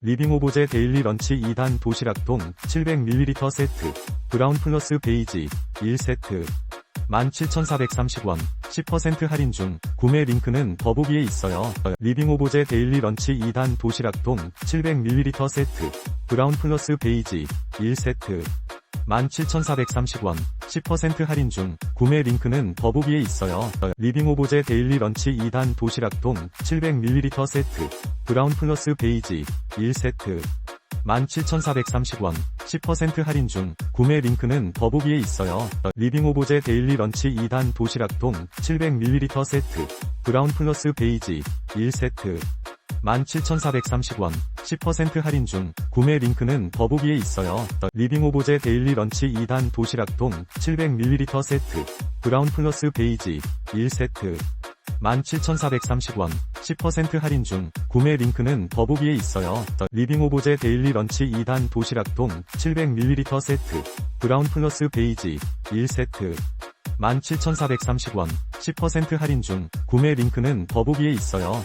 리빙오보제 데일리 런치 2단 도시락통 700ml 세트 브라운 플러스 베이지 1세트 17,430원 10% 할인 중 구매 링크는 더보기에 있어요. 리빙오보제 데일리 런치 2단 도시락통 700ml 세트 브라운 플러스 베이지 1세트 17,430원 10% 할인 중 구매 링크는 더보기에 있어요. 리빙오보제 데일리 런치 2단 도시락통 700ml 세트 브라운 플러스 베이지 1세트. 17,430원 10% 할인 중 구매 링크는 더보기에 있어요. 리빙 오보제 데일리 런치 2단 도시락통 700ml 세트. 브라운 플러스 베이지 1세트. 17,430원 10% 할인 중 구매 링크는 더보기에 있어요. 리빙 오보제 데일리 런치 2단 도시락통 700ml 세트. 브라운 플러스 베이지 1세트. 17,430원 10% 할인 중 구매 링크는 더보기에 있어요. 리빙 오보제 데일리 런치 2단 도시락통 700ml 세트 브라운 플러스 베이지 1세트 17,430원 10% 할인 중 구매 링크는 더보기에 있어요.